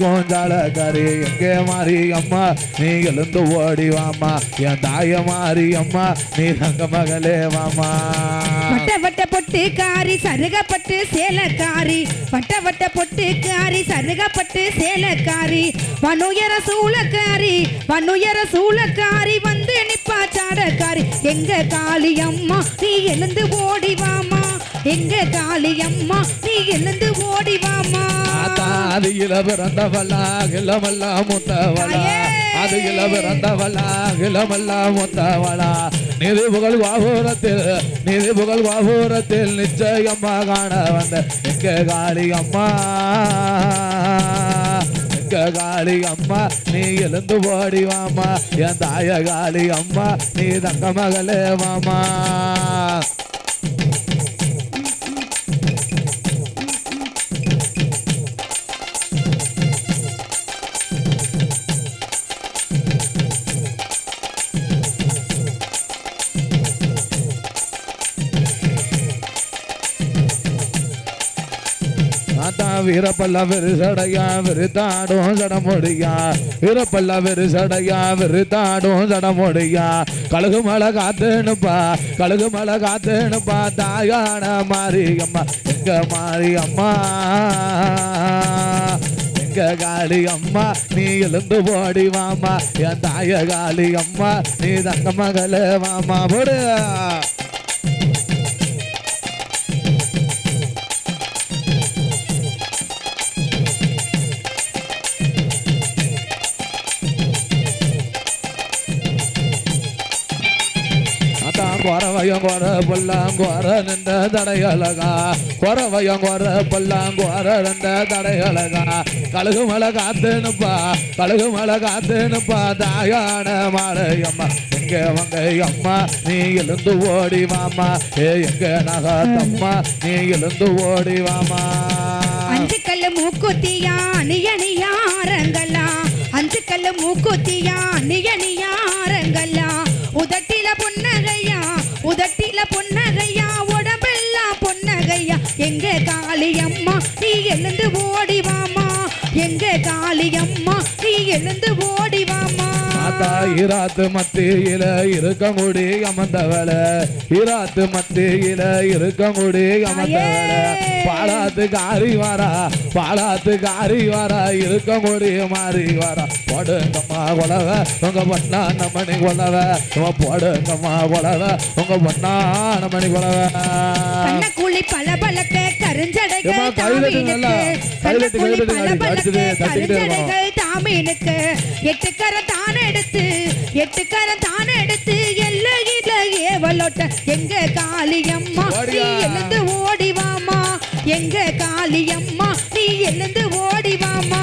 கோஞ்சாலக்காரி எங்கே மாறி அம்மா நீ எழுந்து ஓடி வாமா என் தாய மாறி அம்மா நீ தங்க மகளே வாமா வட்ட வட்ட பொட்டு காரி சருகப்பட்டு சேலக்காரி. வட்ட வட்ட பொட்டு காரி சருகப்பட்டு சேலக்காரி. வனுயர சூளக்காரி வனுயர சூளக்காரி வந்து நிப்பா சாடக்காரி. எங்க காளி அம்மா நீ எழுந்து ஓடி வாமா எங்க காளி அம்மா நீ எழுந்து ஓடி வாமா அதில பிறந்தவளா கிளமல்லா முத்தவளா! அதில பிறந்தவளா கிளமல்லா முத்தவளா நிதி புகழ் வாபூரத்தில் நிதி புகழ் வாபூரத்தில் நிச்சயம்மா காண வந்த எங்க காளி அம்மா. எங்க காளி அம்மா நீ எழுந்து ஓடி வாமா. என் தாய காளி அம்மா நீ தங்க மகளே மாமா அதான் வீரப்பல்ல விரிசடையா விரித்தாடும் சடமுடியா. வீரப்பல்ல விரிசடையா விரித்தாடும் சடமுடியா. கழுகு மலை காத்துனுப்பா கழுகு மலை காத்துனுப்பா தாயான மாரியம்மா எங்க மாரியம்மா? எங்க காளி அம்மா நீ எழுந்து போடி வாமா என் தாய காளி அம்மா நீ தங்க மகளே வாமா போடு. குறவையும் குற பொல்லாம் நின்ற தடையழகா. குறவையும் குற பொல்லாம் நின்ற தடையழகா. கழுகு மலை காத்துனுப்பா கழுகு மலை காத்துனுப்பா தாயான மாலையம்மா எங்க வங்க அம்மா? நீ எழுந்து ஓடி வாமா ஏ எங்க நகாத்தம்மா? நீ எழுந்து ஓடி வாமா அஞ்சு கல்லு மூக்குத்தியா நியனியாரங்களா அஞ்சு கல்லு மூக்குத்தியா நியனியாரங்களா உதட்டில புன்னகையா உதட்டில பொன்னகையா உடம்பெல்லாம் பொன்னகையா. எங்க காளியம்மா நீ எழுந்து ஓடிவாமா எங்க காளியம்மா நீ எழுந்து ஓடிவாமா வாமா இராத்து மத்தியில இருக்க முடி அமர்ந்தவள. இராத்து மத்தியில இருக்க முடி அமர்ந்தவள. பாலாத்து காரி வாரா பாலாத்து காரி வாரா. இருக்க முடி மாறி வாரா. போடுங்கம்மா கொலவ உங்க பொண்ணா மணி கொலவ போடுங்கம்மா கொலவ உங்க பொண்ணா மணி கொலவ கண்ணக்குழி தாமீனுக்கு எட்டுக்கர தான எடுத்து எட்டுக்கர தான எடுத்து எல்லையில ஏவலோட்ட எங்க காளியம்மா நீ. எழுந்து ஓடி வாமா. எங்க காளியம்மா நீ எழுந்து ஓடி வாமா.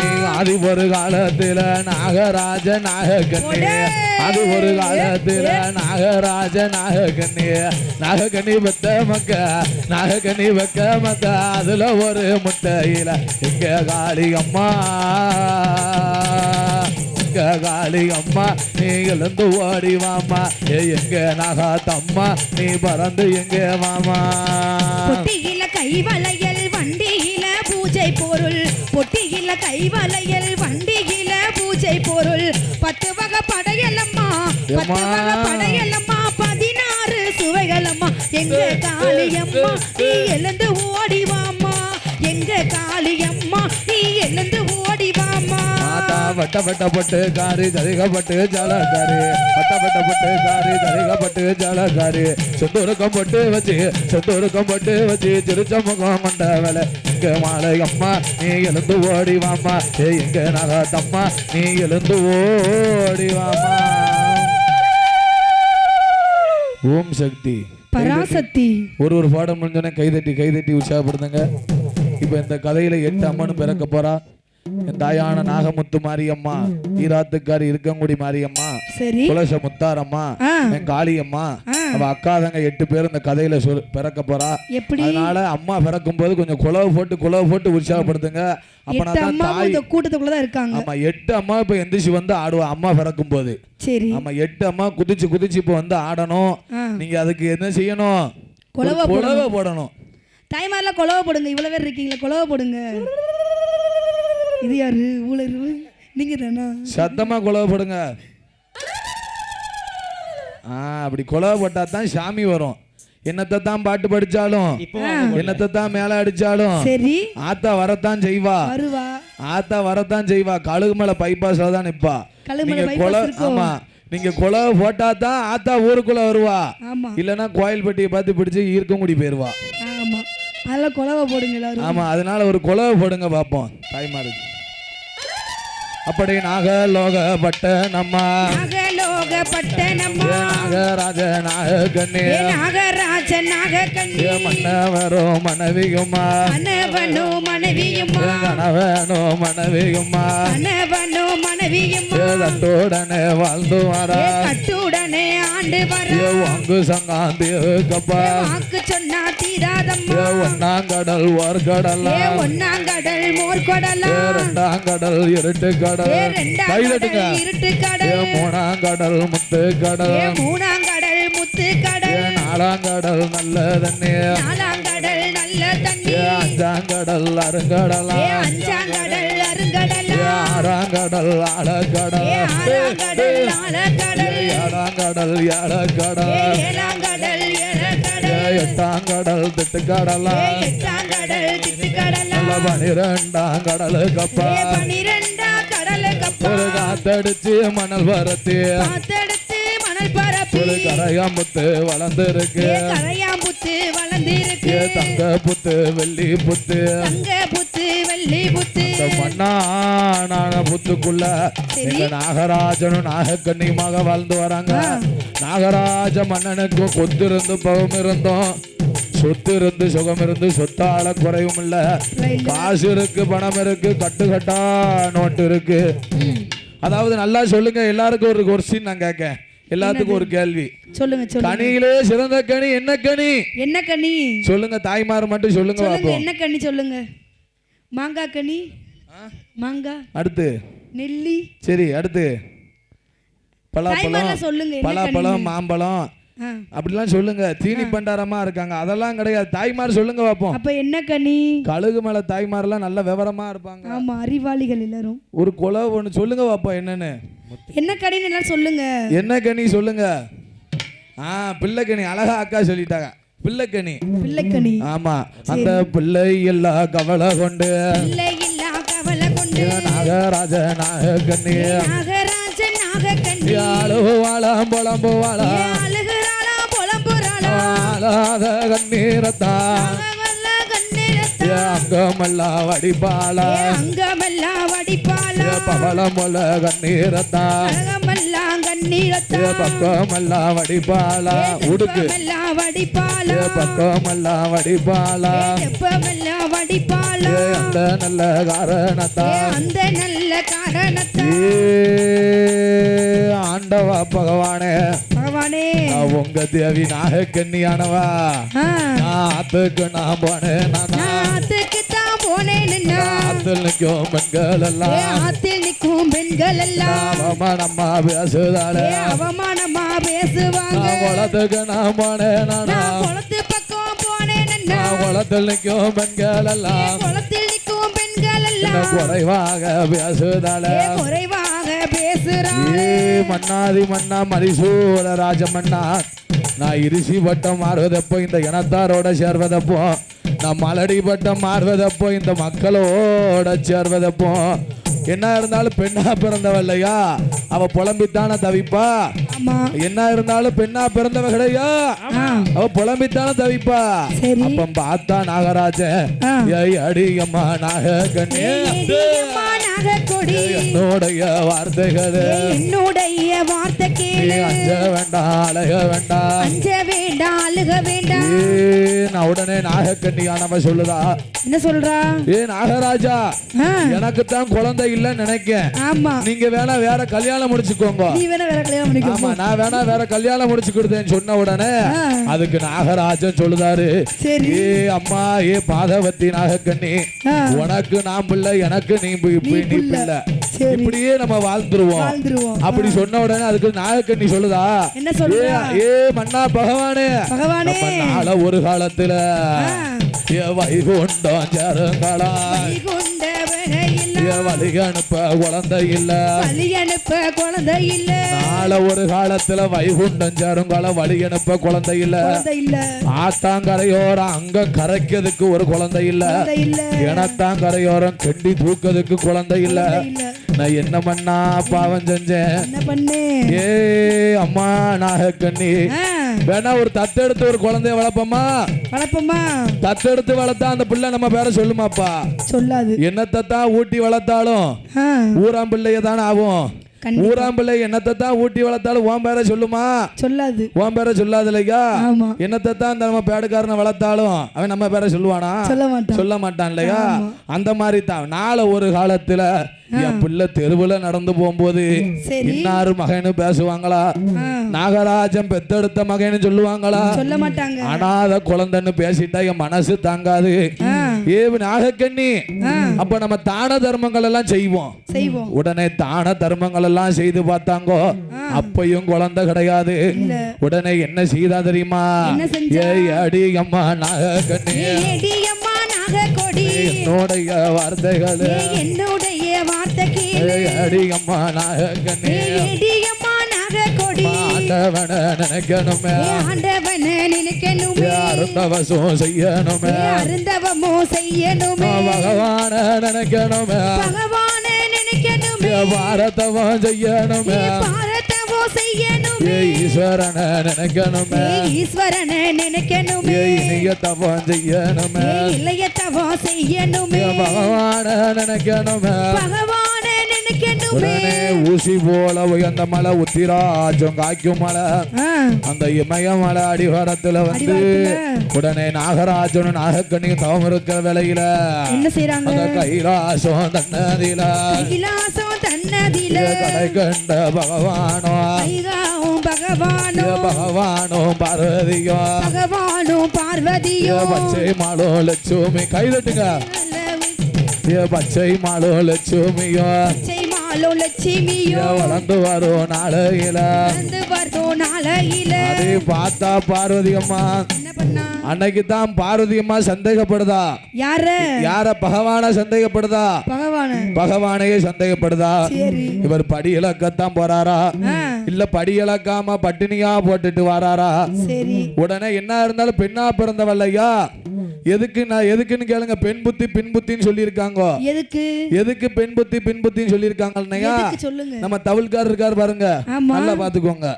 நீ அது ஒரு காலத்துல நாகராஜ நாகக்கண்ணி! அது ஒரு காலத்துல நாகராஜ நாகக்கண்ணி. நாகக்கண்ணி பெத்த மக்க நாகக்கண்ணி வைக்க மக்க அதுல ஒரு முட்டையில இங்க காளி இங்க காளி அம்மா? நீ எழுந்து ஓடி வாமா ஏ எங்க நாகாத்தம்மா? நீ பறந்து எங்க வாமா பொட்டியில கைவளையல் வண்டியில பூஜை பொருள். பொட்டியில கைவளையல் வண்டியில பூஜை பொருள். பத்து வகை படையலம்மா. பத்து எம்மா. வகை படையலம்மா. பதினாறு சுவைகளம்மா. எங்க காளியம்மா நீ எழுந்து ஓடி வாம்மா. எங்க காளியம்மா நீ எழுந்து ஓடி மாதா வட்ட வட்ட பட்டு காரி ஜரிகப்பட்டு ஜலகாரி வட்ட வட்ட பட்டு காரி ஜரிகப்பட்டு ஜலகாரி செந்தூருக்கம் பட்டு வச்சு செந்தூருக்கம் பட்டு வச்சு திருச்ச முகம் கொண்ட வேலை. இங்க மாலை அம்மா நீ எழுந்து ஓடி வாமா ஏ எங்க நகாத்தம்மா நீ எழுந்து ஓடி வாமா ஓம் சக்தி. பராசக்தி. ஒரு ஒரு பாடம் முடிஞ்சோடனே கைதட்டி கைதட்டி உற்சாகப்படுத்துங்க. இப்போ இந்த கதையில எட்டு அம்மனும் பிறக்க போறா. தாயான நாகமுத்து மாரியம்மா ஈராத்துக்காரி இருக்கங்குடி மாரியம்மா குலச முத்தாரம்மா. என் காளியம்மா. அவ அக்காதங்க எட்டு பேர் இந்த கதையில பிறக்க போறா. அதனால அம்மா பிறக்கும் போது கொஞ்சம் குலவு போட்டு குலவு போட்டு உற்சாகப்படுத்துங்க. அப்பனா தான் தாய். கூட்டத்துக்குள்ளதான் இருக்காங்க. ஆமா எட்டு அம்மா இப்ப எந்திரிச்சு வந்து ஆடுவா அம்மா பிறக்கும் போது சரி. ஆமா எட்டு அம்மா குதிச்சு குதிச்சு இப்ப வந்து ஆடணும். நீங்க அதுக்கு என்ன செய்யணும்? குலவை போடணும். தாய்மாரெல்லாம் கொலவை போடுங்க. இவ்வளவு பேர் இருக்கீங்களா கொலவை போடுங்க. இது யாரு? ஊழல் நீங்க தானா? சத்தமா குலவப்படுங்க ஆ அப்படி குலவப்பட்டா தான் சாமி வரும். என்னத்தை தான் பாட்டு படிச்சாலும் என்னத்தை தான் மேல அடிச்சாலும் சரி. ஆத்தா வரத்தான் செய்வா. வருவா. ஆத்தா வரத்தான் செய்வா. கழுகு மேல பைபாஸ்ல தான் நிப்பா. நீங்க கொலை? ஆமா. நீங்க கொலை போட்டா தான் ஆத்தா ஊருக்குள்ள வருவா. ஆமா. இல்லைன்னா கோயில்பட்டியை பார்த்து பிடிச்சு ஈர்க்கங்குடி போயிருவா. ஆமா. அதெல்லாம் குலவை போடுங்க எல்லாரும். ஆமா அதனால ஒரு குலவை போடுங்க பார்ப்போம் தாய்மாருக்கு அப்படி நாகலோகப்பட்ட நம்ம. நாகலோக பட்டணம்மா நாகராஜ நாகக்கண்ணே ஏ நாகராஜ நாகக்கண்ணி மன்னவரோ மனைவியுமா மனவனோ மனைவியுமா கணவனோ மனைவியுமா மனைவியுமா வாழ்ந்து வரா. கட்டுடனே ஆண்டு வர. வாங்கு சங்காந்தி கப்பா வாக்கு சொன்னா தீராதம்மா. ஒன்னாங்கடல் ஓர்கடலா ஏ ஒன்னாங்கடல் மோர்கொடலா. ரெண்டாம் கடல் இருட்டு கடல் கடல் கடல். மூணாம் கடல் முத்து கடல் மூணாங்கடல் முத்து கடல் நாலாம் கடல் நல்ல தண்ணி. நாலாங்கடல் நல்ல தண்ணி. ஏ அஞ்சாம் கடல் அருங்கடலா அஞ்சாங்கடல் அருங்கடலா. ஆறாங்கடல் ஆழக்கடல். ஏழாம் கடல் ஏழக்கடல் ஏ ஏழாங்கடல் ஏ ஏழக்கடல். எட்டாம் கடல் திட்டுக்கடலா. எட்டாங்கடல் திட்டுக்கடலா. பனிரெண்டாம் கடல் கப்பா ஒரு காத்தடிச்சு மணல் வரத்தி காத்தெடுத்து மணல் பரப்பி. ஒரு வளர்ந்துருக்கு. ஏ கரையாம்புத்து வளர்ந்திருக்கு. தங்க புத்து வெள்ளி புத்து தங்க புத்து வெள்ளி புத்து இந்த மண்ணான புத்துக்குள்ள எங்க நாகராஜனும் நாகக்கன்னியுமாக வாழ்ந்து வராங்க. நாகராஜ மன்னனுக்கும் கொத்து இருந்து பவம் இருந்தோம் சொத்து இருந்து சுகம் இருந்து சொத்தால குறையும் இல்ல காசு இருக்கு பணம் இருக்கு கட்டு கட்டா நோட்டு இருக்கு. அதாவது நல்லா சொல்லுங்க எல்லாருக்கும் ஒரு கொஸ்டின் நான் கேட்க எல்லாத்துக்கும் ஒரு கேள்வி. சொல்லுங்க கனியிலே சிறந்த கனி என்ன கனி? என்ன கனி? சொல்லுங்க தாய்மார் மட்டும் சொல்லுங்க என்ன கனி சொல்லுங்க? மாங்காய் கனி? மாங்காய் அடுத்து. நெல்லி? சரி அடுத்து. பலாப்பழம். சொல்லுங்க பலாப்பழம் மாம்பழம். அப்படிலாம் சொல்லுங்க. தீனி பண்டாரமா இருக்காங்க. அதெல்லாம் கிடையாது. தாய்மார் சொல்லுங்க பார்ப்போம் அப்ப என்ன கனி? கழுகு மேல தாய்மார்லாம் நல்ல விவரமா இருப்பாங்க. ஆமா அறிவாளிகள் எல்லாரும். ஒரு கொலை ஒன்று சொல்லுங்க பார்ப்போம் என்னன்னு. என்ன கனின்னு எல்லாம் சொல்லுங்க. என்ன கனி சொல்லுங்க? ஆ பிள்ளைக்கனி அழகா அக்கா சொல்லிட்டாங்க. பிள்ளைக்கனி பிள்ளைக்கனி ஆமா. அந்த பிள்ளை எல்லாம் கவலை கொண்டு. பிள்ளை இல்லா கவலை கொண்டு. நாகராஜ நாகக்கண்ணி. நாகராஜ நாகக்கண்ணி. அழுவாளாம் புலம்புவாளா அழுகிறாளா புலம்புறாளா ஆளாத கண்ணீரத்தா. அங்கமெல்லாம் வடிப்பாளா. அங்கமெல்லாம் வடிப்பாளா. பவளமொல கண்ணீரத்தா. அகமெல்லாம் கண்ணீரத்தா பக்கமெல்லாம் வடிப்பாளா உடுக்கு. பக்கமெல்லாம் தெப்பமெல்லாம் வடிப்பாளா அந்த நல்ல காரணத்தா. அந்த நல்ல காரணத்தா. ஆண்டவா பகவானே. பகவானே. உங்க தேவி நாகக்கண்ணியானவா ஆ, நான் ஆத்துக்கு நான் போனேன் ஆத்துக்கு தான் போனேன்னா ஆத்தில் நிற்கும் பெண்கள் எல்லாம். நிற்கும் பெண்கள் எல்லாம் அவமானம்மா பேசுதாளே அவமானமா பேசுவாங்க. குளத்துக்கு நான் போனேன் நானா குளத்து பக்கம் போனேன்னா நான் குளத்தில் நிற்கும் பெண்கள் எல்லாம் குளத்தில் நிற்கும் பெண்கள் எல்லாம் குறைவாக பேசுதாளே குறைவாக பேசுறாங்க மன்னாதி மன்னா மரிசூர ராஜ மன்னா நான் இருசி வட்டம் மாறுவதப்போ இந்த இனத்தாரோட சேர்வதப்போ. நான் மலடி வட்டம் மாறுவதப்போ இந்த மக்களோட சேர்வதப்போ. என்ன இருந்தாலும் பெண்ணா பிறந்தவ இல்லையா? அவ புலம்பித்தான தவிப்பா? என்ன இருந்தாலும் பெண்ணா பிறந்தவ கிடையா? அவ புலம்பித்தானே தவிப்பா. அப்ப பார்த்தா. ஏய் அடியம்மா ஏடியம்மா நாகக்கொடி. என்னுடைய வார்த்தைகளே. என்னுடைய வார்த்தை கேளு அஞ்ச வேண்டாம் அழக வேண்டாம். அஞ்ச வேண்டாம் அழுக வேண்டாம். நான் உடனே நாகக்கண்ணியானவ சொல்லுதா? என்ன சொல்றா? ஏ நாகராஜா எனக்கு தான் குழந்தை இல்லைன்னு நினைக்கேன். ஆமா. நீங்க வேணா வேற கல்யாணம் முடிச்சுக்கோங்க. நீ வேணா வேற கல்யாணம் பண்ணிக்கோ ஆமா நான் வேணா வேற கல்யாணம் முடிச்சு கொடுத்தேன்னு சொன்ன உடனே. அதுக்கு நாகராஜன் சொல்லுதாரு. ஏ அம்மா ஏ பாதவத்தி நாகக்கண்ணி. உனக்கு நான் பிள்ளை எனக்கு நீ நீ பிள்ளை. இப்படியே நம்ம வாழ்ந்துருவோம். அப்படி சொன்ன உடனே அதுக்கு நாகக்கண்ணி சொல்லுதா? ஏ மன்னா பகவானே. பகவானே. ஒரு காலத்துல வைகுண்டம் ஏ வழி அனுப்ப குழந்தை இல்ல வழி அனுப்ப குழந்தை இல்ல நாளை ஒரு காலத்துல வைகுண்டம் சேருங்களா வழி அனுப்ப குழந்தை இல்ல ஆத்தாங்கரையோரம் அங்க கரைக்கிறதுக்கு ஒரு குழந்தை இல்ல இனத்தாங்கரையோரம் கெண்டி தூக்கிறதுக்கு குழந்தை இல்ல நான் என்ன பண்ணா பாவம் செஞ்சேன். ஏ அம்மா நாகக்கண்ணி. ஆ, வேணா ஒரு தத்தெடுத்து ஒரு குழந்தைய வளர்ப்போமா? வளர்ப்போமா? தத்தெடுத்து வளர்த்தா அந்த பிள்ளை நம்ம பேர சொல்லுமாப்பா. சொல்லாது. என்னத்தை தான் ஊட்டி வளர்த்தாலும் ஊராம் பிள்ளைய தானே ஆகும். கண்டிப்பா. ஊராம் பிள்ளை என்னத்தை தான் ஊட்டி வளர்த்தாலும் உன் பேர சொல்லுமா? சொல்லாது. உன் பேர சொல்லாது இல்லையா என்னத்தை தான் நம்ம பேடுக்காரனை வளர்த்தாலும் அவன் நம்ம பேர சொல்லுவானா? சொல்ல மாட்டான். இல்லையா? அந்த மாதிரி தான். நாளை ஒரு காலத்துல என் பிள்ளை தெருவுல நடந்து போகும்போது இன்னாரு மகன்னு பேசுவாங்களா? நாகராஜன் பெத்தெடுத்த மகன்னு சொல்லுவாங்களா? சொல்ல மாட்டாங்க. அனாத குழந்தைன்னு பேசிட்டா என் மனசு தாங்காது. ஆ, ஏ நாகக்கண்ணி அப்ப நம்ம தான தர்மங்கள் எல்லாம் செய்வோம். செய்வோம். உடனே தான தர்மங்கள் எல்லாம் செய்து பார்த்தாங்கோ. அப்பையும் குழந்தை கிடையாது. உடனே என்ன செய்தா தெரியுமா? ஏய் அடி அம்மா நாகக்கண்ணி நாகக்கொடி என்னுடைய வார்த்தைகள். என்னுடைய வார்த்தை கேளு ஏய் அடி அம்மா நாகக்கண்ணி ஏடியம்மா நாகக்கொடி ஆண்டவன நினைக்கணுமே. ஆண்டவனை நினைக்கணுமே. அருந்தவசம் செய்யணுமே. அருந்தவமோ செய்யணுமே. பகவான நினைக்கணுமே. பகவானை நினைக்கணுமே. பாரதவம் செய்யணுமே. ஏ பாரதவோ செய்யணுமே. ஈஸ்வரனை நினைக்கணுமே. ஈஸ்வரனை நினைக்கணுமே. இனிய தவம் செய்யணுமே. ஏ இளையத்தவோ செய்யணுமே. ஏ பகவான நினைக்கணுமே. பகவானை நினைக்கணுமே உடனே ஊசி போல உயர்ந்த மலை உத்திராஜம் காய்க்கும் மலை. அந்த இமயமலை அடிவாரத்துல வந்து. உடனே நாகராஜனும் நாகக்கண்ணியும் தவம் இருக்கிற என்ன செய்றாங்க? அந்த கைலாசம் தன்னதில கைலாசம் தன்னதில கடை கண்ட பகவானோ பகவானோ. ஏ பகவானும் பார்வதியோ. பகவானும் பார்வதியோ. பச்சை மாலோ லட்சுமி கைதட்டுங்க பச்சை மாலோ லட்சுமியோ. மாலோ லட்சுமியோ வளர்ந்து வரும் நாளையில. வந்து வரும் நாளையில. அதே பார்த்தா பார்வதி அம்மா என்ன பண்ணா? அன்னைக்கு தான் பார்வதி அம்மா சந்தேகப்படுதா? யார? யார? பகவான சந்தேகப்படுதா? பகவான. பகவானையே சந்தேகப்படுதா? இவர் படி இழக்கத்தான் போறாரா? இல்ல படி இழக்காம பட்டினியா போட்டுட்டு வராரா? உடனே என்ன இருந்தாலும் பெண்ணா பிறந்தவல்லையா எதுக்கு நான் எதுக்குன்னு கேளுங்க. பெண் புத்தி பின் புத்தின்னு சொல்லியிருக்காங்க. எதுக்கு? எதுக்கு பெண் புத்தி பின் புத்தின்னு சொல்லியிருக்காங்க இல்லையா? எதுக்கு சொல்லுங்க? நம்ம தவுல்கார் இருக்காரு பாருங்க. நல்லா பாத்துக்கோங்க.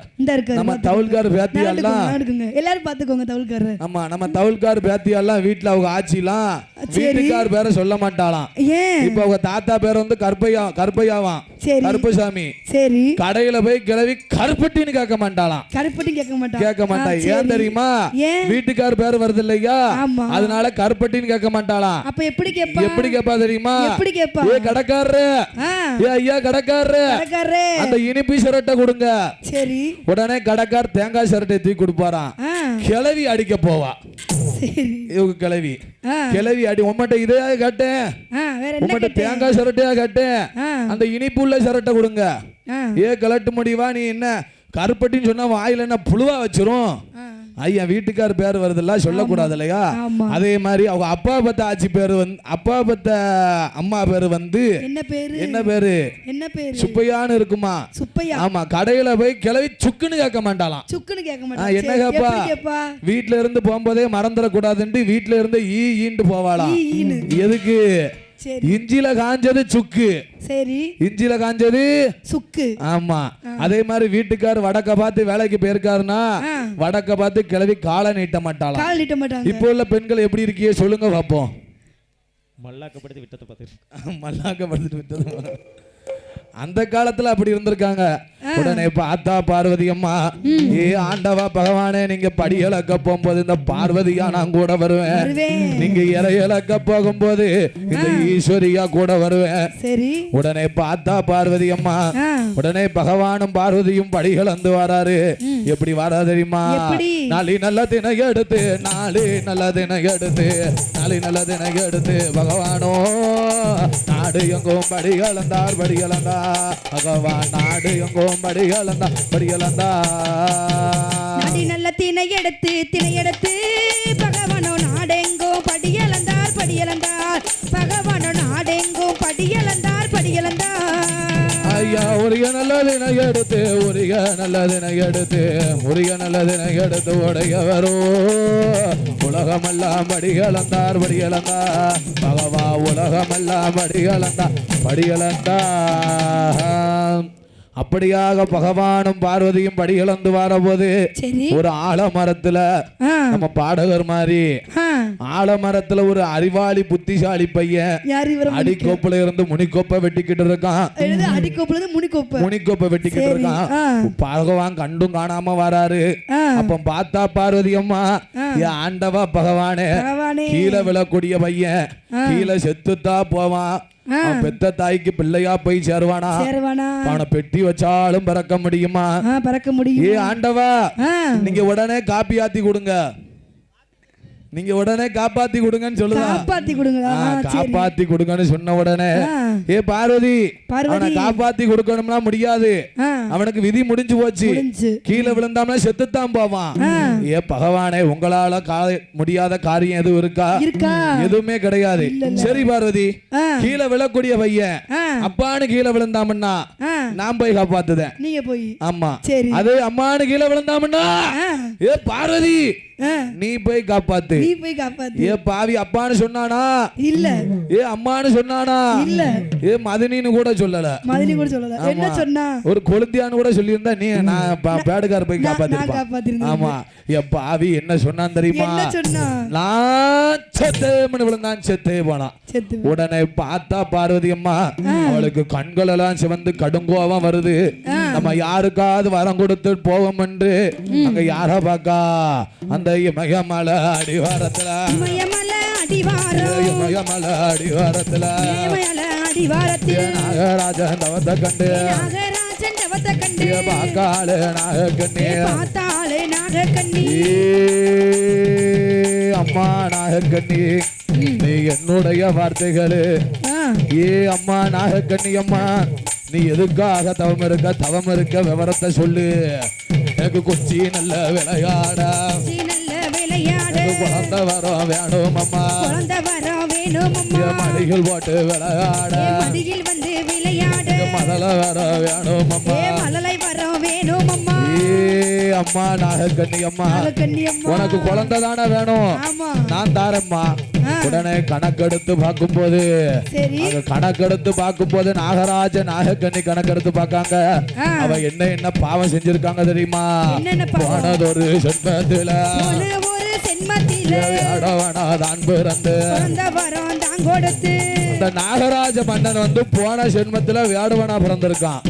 நம்ம தவுல்கார் பேத்தியெல்லாம் எல்லாரும் பாத்துக்கோங்க தவுள்காரர் ஆமா நம்ம தவுல்கார் பேத்தியெல்லாம் வீட்டுல அவங்க ஆச்சிலாம் வீட்டுக்கார் பேரை சொல்ல மாட்டாளாம். இப்ப அவங்க தாத்தா பேர் வந்து கருப்பையா கருப்பையாவான் சரி. கருப்பசாமி சரி. கடையில போய் கிளவி கருப்பட்டின்னு கேட்க மாட்டாளாம். கருப்பட்டி கேட்க மாட்டான். கேட்க மாட்டா ஏன். தெரியுமா? வீட்டுக்கார் பேர் வருது இல்லையா? அதனால கருப்பட்டின்னு கேட்க மாட்டாளாம். அப்ப எப்படி கேப்பா எப்படி கேப்பா தெரியுமா? எப்படி கேப்பா ஏ கடைக்காரரு. ஏ ஐயா கடைக்காரரு. அந்த இனிப்பு சிரட்டை கொடுங்க. சரி. உடனே கடைக்கார் தேங்காய் சிரட்டை தூக்கி கொடுப்பாராம். கிளவி அடிக்க போவா. இவங்க கிளவி. கிளவி அடி உம்மட்ட இதையா கேட்டேன். உம்மட்ட தேங்காய் சிரட்டையா கேட்டேன். அந்த இனிப்பு உள்ள சிரட்டை கொடுங்க. ஏ கலட்டு முடிவா நீ என்ன? கருப்பட்டின்னு சொன்னா வாயில என்ன புழுவா வச்சிரும்? ஐயா வீட்டுக்கார் பேர் வருதுல்ல சொல்லக்கூடாது இல்லையா? அதே மாதிரி அவங்க அப்பா பத்த ஆச்சி பேர் வந்து அப்பா பத்த அம்மா பேர் வந்து என்ன பேரு? என்ன பேரு? என்ன பேரு? சுப்பையான்னு இருக்குமா? சுப்பையா. ஆமா கடையில போய் கிளவி சுக்குன்னு கேட்க மாட்டாளாம். சுக்குன்னு கேட்க மாட்டான். என்ன கேப்பா? வீட்ல இருந்து போகும்போதே மறந்துடக்கூடாதுன்ட்டு வீட்ல இருந்து ஈ ஈன்ட்டு போவாளாம். ஈ, ஈன்னு. எதுக்கு? இஞ்சில காஞ்சது சுக்கு. சரி. இஞ்சில காஞ்சது சுக்கு. ஆமா. அதே மாதிரி வீட்டுக்கார் வடக்க பார்த்து வேலைக்கு போயிருக்காருன்னா. வடக்க பார்த்து கிளவி காலை நீட்ட மாட்டாளாம். கால் நீட்ட மாட்டாங்க. இப்போ உள்ள பெண்கள் எப்படி இருக்கியே சொல்லுங்க பார்ப்போம் மல்லாக்கப்படுத்தி விட்டத்தை பார்த்து மல்லாக்கப்படுத்திட்டு விட்டது. அந்த காலத்துல அப்படி இருந்திருக்காங்க. உடனே பார்த்தா பார்வதி அம்மா ஏ ஆண்டவா பகவானே நீங்க படி இழக்க போகும்போது இந்த பார்வதியா நான் கூட வருவேன். நீங்க இறை இழக்க போகும்போது இந்த ஈஸ்வரியா கூட வருவேன். உடனே பார்த்தா பார்வதி அம்மா உடனே பகவானும் பார்வதியும் படிகள் வந்து வராரு எப்படி வரா தெரியுமா? நாளை நல்ல தினை எடுத்து நாளை நல்ல தினை எடுத்து நாளை நல்ல தினை எடுத்து பகவானோ நாடு எங்கும் படி கலந்தார் படி கலந்தா பகவான் நாடு எங்கும் படி கலந்தா படி கலந்தா நல்ல திணை எடுத்து திணை எடுத்து பகவானோ நாடெங்கோ படியல படியளந்தார் பகவானோ நாடெங்கும் ஐயா உரிய நல்லதினை எடுத்து உரிய நல்லதினை எடுத்து உரிய நல்லதினை எடுத்து உடையவரோ உலகமெல்லாம் அடிகளந்தார் வடிகளந்தா பகவா உலகமெல்லாம் அடிகளந்தா படிகளந்தார் அப்படியாக பகவானும் பார்வதியும் படிகளந்து வரபோது ஒரு ஆலமரத்துல நம்ம பாடகர் மாதிரி. ஆலமரத்துல ஒரு அறிவாளி புத்திசாலி பையன் அடிக்கோப்புல இருந்து முனிக்கோப்பை வெட்டிக்கிட்டு இருக்கான். அடிக்கோப்புல இருந்து முனிக்கோப்பு. முனிக்கோப்பை வெட்டிக்கிட்டு இருக்கான். பகவான் கண்டும் காணாம வராரு. அப்ப பார்த்தா பார்வதி அம்மா ஆண்டவா பகவானே கீழே விழக்கூடிய பையன் கீழே செத்துத்தா போவான். பெத்த தாய்க்கு பிள்ளையா போய் சேருவானா? சேருவானா? அவனை பெட்டி வச்சாலும் பிறக்க முடியுமா? பறக்க முடியும். ஏ ஆண்டவா நீங்க உடனே காப்பி ஆத்தி கொடுங்க. நீங்க உடனே காப்பாத்தி கொடுங்கன்னு சொல்லுதா? காப்பாத்தி கொடுங்களா காப்பாத்தி கொடுங்கன்னு சொன்ன உடனே. ஏ பார்வதி. அவனை காப்பாத்தி கொடுக்கணும்னா முடியாது. அவனுக்கு விதி முடிஞ்சு போச்சு. கீழே விழுந்தாமல செத்துத்தான் போவான். ஏ பகவானே உங்களால முடியாத காரியம் எதுவும் இருக்கா? எதுவுமே கிடையாது. சரி பார்வதி. கீழே விழக்கூடிய பையன். அப்பான்னு கீழே விழுந்தாமன்னா நான் போய் காப்பாத்துதேன். நீங்க போய். ஆமா. சரி. அது அம்மானு கீழே விழுந்தாமன்னா ஏ பார்வதி நீ போய் காப்பாத்து. நீ போய் காப்பாத்து. ஏ பாவி அப்பான்னு சொன்னானா? இல்ல. ஏ அம்மான்னு சொன்னானா? இல்ல. ஏ மதினின்னு கூட சொல்லல. மதினி கூட சொல்லல. என்ன. சொன்னா? ஒரு கொளுத்தியான்னு கூட சொல்லியிருந்தா நீ நான் பேடுகார போய் காப்பாத்திருப்பான் ஆமா. என் பாவி என்ன சொன்னான் தெரியுமா? நான் செத்தேன்னு விழுந்தான் செத்தே போனான். செத்து உடனே பார்த்தா பார்வதி அம்மா அவளுக்கு கண்கள் எல்லாம் சிவந்து கடுங்கோவம் வருது. நம்ம யாருக்காவது வரம் கொடுத்து போவோம் என்று அங்க யார பாக்கா? அந்த இமயமலை அடிவாரத்துல. இமயமலை அடிவாரத்துல. நாகராஜன் தவத்தை கண்டு. பாக்காளு நாகக்கண்ணி. பார்த்தாளே நாகக்கண்ணி. அம்மா நாகக்கண்ணி நீ என்னுடைய வார்த்தைகளு. ஏ அம்மா நாகக்கண்ணி அம்மா. நீ எதுக்காக தவம் இருக்க? தவம் இருக்க விவரத்தை சொல்லு. எனக்கு கொச்சி நல்ல விளையாட. குழந்தை வரம் வேணும் அம்மா குழந்தை வரம் வேணும் அம்மா மடிகள் போட்டு விளையாட. வந்து மதல வர வேணும் அம்மா வேணும் அம்மா அம்மா நாகக்கண்ணி அம்மா உனக்கு குழந்தை தானே வேணும் நான் தாரம்மா. உடனே கணக்கெடுத்து பார்க்கும்போது சரி. அங்க கணக்கெடுத்து பார்க்கும்போது நாகராஜ நாகக்கண்ணி கணக்கெடுத்து பார்க்காங்க. அவ என்ன என்ன பாவம் செஞ்சிருக்காங்க தெரியுமா? போனதொரு செண்பத்துல போன ஒரு சென்மத்தில அடவனா தான் பிறந்து. குழந்தை வரம் தான் கொடுத்து இந்த நாகராஜ மன்னன் வந்து போன ஜென்மத்துல வேடவனா பிறந்திருக்கான்.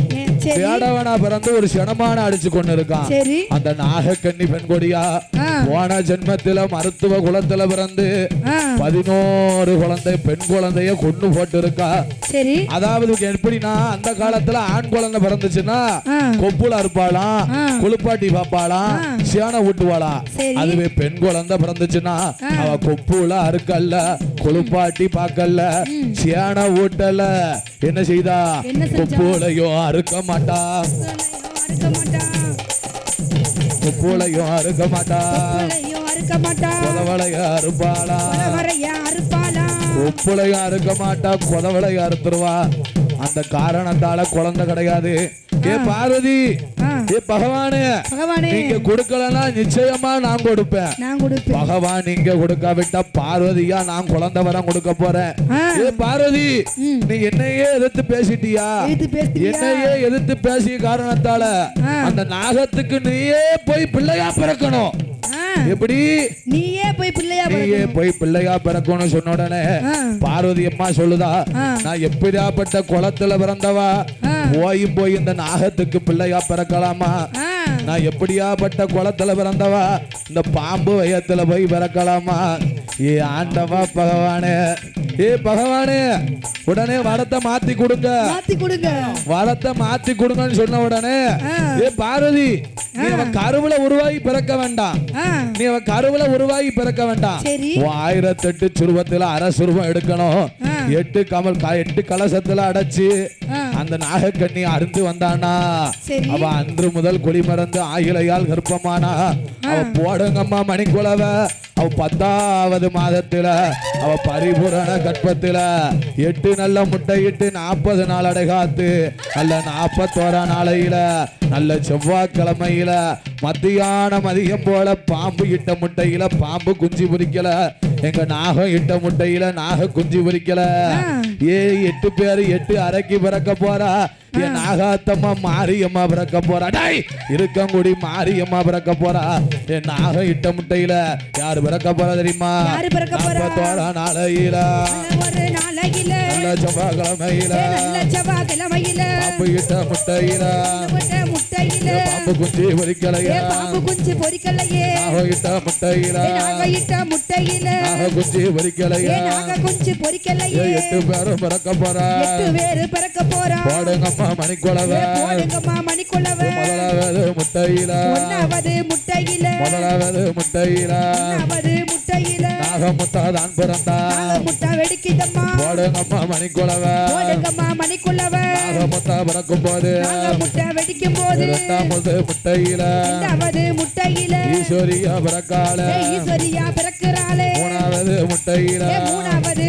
வேடவனா பிறந்து ஒரு சினமான அடிச்சு கொண்டு இருக்கான் அந்த நாகக்கண்ணி பெண்கொடியா ஆ. போன ஜென்மத்துல மருத்துவ குலத்துல பிறந்து பதினோரு குழந்தை பெண் குழந்தைய கொண்டு போட்டு இருக்கா அதாவது எப்படின்னா அந்த காலத்துல ஆண் குழந்தை பிறந்துச்சுன்னா. கொப்புல இருப்பாளாம் ஆ. குளிப்பாட்டி பாப்பாளாம் சேனை ஊட்டுவாளாம். அதுவே பெண் குழந்தை பிறந்துச்சுன்னா அவ கொப்புல அறுக்கல்ல குளிப்பாட்டி பார்க்கல சேனை ஊட்டல. என்ன செய்தா? கொப்புலையும் அறுக்க மாட்டா. கொப்புலையும் அறுக்க மாட்டா. அறுக்க கொதவளைய அறுப்பாளா. கொப்புலையும் அறுக்க மாட்டா. கொதவளைய அறுத்துருவா. அந்த காரணத்தால குழந்தை கிடையாது. ஏ பார்வதி ஏ பகவானே பகவானே நீங்க கொடுக்கலன்னா நிச்சயமா நான் கொடுப்பேன் நான் கொடுப்பேன் பகவான் நீங்க கொடுக்காவிட்டா பார்வதியா நான் குழந்தை வரம் கொடுக்க போறேன். ஏ பார்வதி. நீ என்னையே எதிர்த்து பேசிட்டியா? என்னையே எதிர்த்து பேசிய காரணத்தால. அந்த நாகத்துக்கு நீயே போய் பிள்ளையா பிறக்கணும் எப்படி நீயே போய் பிள்ளையா நீயே பிறக்கணும். போய் பிள்ளையா பிறக்கணும்னு சொன்ன உடனே. பார்வதி அம்மா சொல்லுதா. நான் எப்படியாப்பட்ட குளத்துல பிறந்தவா ஆ. போயும் போய் இந்த நாகத்துக்கு பிள்ளையா பிறக்கலாமா நான் எப்படியாப்பட்ட குளத்துல பிறந்தவா? இந்த பாம்பு வயத்துல போய் பிறக்கலாமா? ஏ ஆண்டவா பகவானே. ஏ பகவானே உடனே வரத்தை மாத்தி கொடுங்க. மாத்தி கொடுங்க. வரத்தை மாத்தி கொடுங்கன்னு சொன்ன உடனே. ஏ பார்வதி நீ அவன் கருவுல உருவாகி பிறக்க வேண்டாம். நீ அவன் கருவுல உருவாகி பிறக்க வேண்டாம். சரி. உன் ஆயிரத்தெட்டு சுருவத்துல அரை சுருவம் எடுக்கணும். எட்டு கமல் எட்டு கலசத்துல அடைச்சு. அந்த நாகக்கண்ணி அருந்து வந்தானா. அவ அன்று முதல் குடிமறந்து ஆயிலையால் கர்ப்பமானா? அவ போடுங்கம்மா மணிக்குளவ அவ பத்தாவது மாதத்துல அவ பரிபூரண கற்பத்துல எட்டு நல்ல முட்டையிட்டு நாற்பது நாள் அடைகாத்து நல்ல நாற்பத்தோரா நாளையில நல்ல செவ்வாய்க்கிழமையில மத்தியான மதியம் போல பாம்பு இட்ட முட்டையில பாம்பு குஞ்சு பொரிக்கல எங்க நாகம் இட்ட முட்டையில நாக குஞ்சு பொரிக்கல ஏ எட்டு பேரு எட்டு அரைக்கு பிறக்க போறா. என் நாகாத்தம்மா மாரியம்மா பிறக்க போறா. டேய் இருக்கங்குடி மாரியம்மா பிறக்க போறா. என் நாகம் இட்ட முட்டையில யாரு பிறக்க போறா தெரியுமா? நாற்பத்தோரா நாளையில. நல்ல செவ்வாய்க்கிழமையில. செவ்வாய்க்கிழமையில. இட்ட முட்டையில. முட்டை முட்டையில. பாம்பு குஞ்சு ஏ பொரிக்கலையா பாம்பு குஞ்சு பொரிக்கலையே நாகம் இட்ட முட்டையில. ஏ நாங்க இட்ட முட்டையில. நாக குஞ்சு ஏ பொரிக்கலையா நாங்க குஞ்சு பொரிக்கலையே ஏ, எட்டு பேரும் பிறக்க போறா. எட்டு பேரு பிறக்க போறோம் போடுங்கம்மா மணிக்குளவ மணிக்குள்ளவ முதலாவது முட்டையில. ஒன்னாவது முட்டையில. முதலாவது முட்டையில. ஒன்னாவது முட்டையில. நாகமுத்தா தான் பிறந்தா. முட்டை வெடிக்குதம்மா. மணிக்குளவ நாகமுத்தா பிறக்கும் போது முட்டை வெடிக்கும் போது இரண்டாவது முட்டையில. முட்டையில. ஈஸ்வரியா பிறக்கால ஏ ஈஸ்வரியா பிறக்கிறாளே. மூணாவது முட்டையில. மூணாவது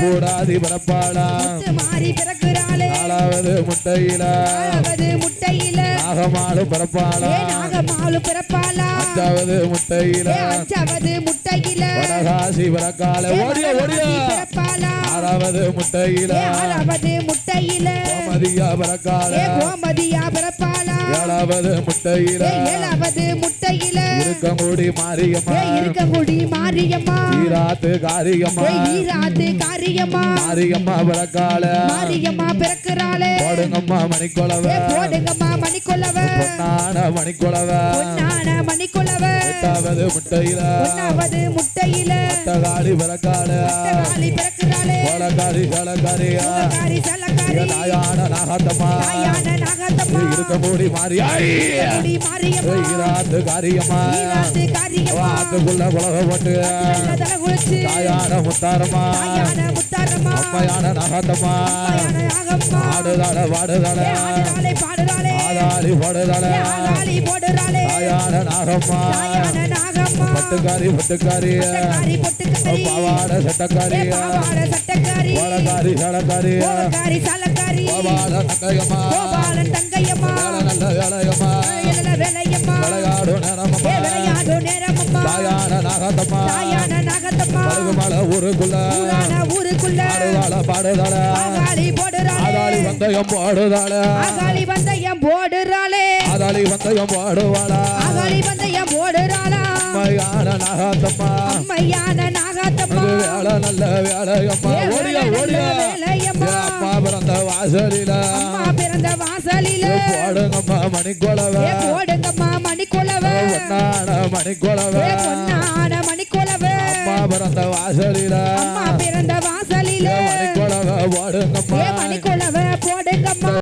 கூடாதி பிறப்பாளா? முத்து மாறி பிறக்கிறாளே. நாலாவது முட்டையில. நாலாவது முட்டையில. நாகமாடு பிறப்பாளா? நாகமாலு பிறப்பாளா? அஞ்சாவது முட்டையில. அஞ்சாவது முட்டையில. வடகாசி பிறக்கால ஓடிய ஓடிய. பிறப்பாளா? ஆறாவது முட்டையில. ஆறாவது முட்டையில. கோமதியா பிறக்கால கோமதியா பிறப்பாளா? ஏழாவது முட்டையில. ஏழாவது முட்டையில. இருக்கங்குடி மாரியம்மா. இருக்கங்குடி மாரியம்மா. ஈராத்து காரியம்மா. ஈராத்து காரியம்மா மாரியம்மா. பிறக்கால மாரியம்மா பிறக்கிறாளே. போடுங்கம்மா மணிக்குளவ. போடுங்கம்மா மணிக்குள்ளவ பொன்னான மணிக்குளவ. பொன்னான மணிக்குள்ளவ எட்டாவது முட்டையில. ஒன்னாவது முட்டையில. ஒட்டகாளி பிறக்கால காளி பிறக்கிறாளே. கோலக்காரி சலக்காரியா காரி சலக்காரி தாயான நாகத்தம்மா. தாயான நாகத்தம்மா. இருக்கங்குடி மாரியாய் இருக்கங்குடி மாரியம்மா ஈராத்து காரியம்மா. ஈராத்து காரியம்மா. ஆத்துக்குள்ள குலக போட்டு வெள்ள தலை குளிச்சு. தாயான முத்தாரம்மா. தாயான அம்மையான ஏ ஆடுறாளே பாடுறாளே ஆதாளி போடுறாளே தாயான நாகம்மா. பட்டுக்காரி பட்டுக்காரி. பாவாட சட்டக்காரி. கோலக்காரி சலக்காரி. பாவாட தங்கையம்மா. தங்கையம்மா. நல்ல வேலையம்மா. எழுத வேலையம்மா. விளையாடு ஏ நேரமம்மா விளையாடு நேரமம்மா. தாயான நாகத்தம்மா. தாயான நாகத்தம்மா மலை ஊருக்குள்ள. ஊருக்குள்ள பாடுதாள. ஆதாளி வந்தயம் போடுதாள. ஆகாளி வந்தயம் போடுறாளே. ஆதாளி வந்தயம் போடுவாளா. ஆகாளி வந்தயம் போடுறாளா. அம்மையான நாகத்தம்மா. அம்மையான நாகாத்தம்மா. வேலை நல்ல வேலையம்மா ஓடிய பிறந்த வாசலில. அம்மா பிறந்த வாசலில. போடுங்கம்மா போடுங்கம்மா பொன்னான பொன்னான பிறந்த வாசலில. பிறந்த வாசலில. மணிக்குழவ போடுங்கம்மா மணிக்குழவ போடுங்கம்மா.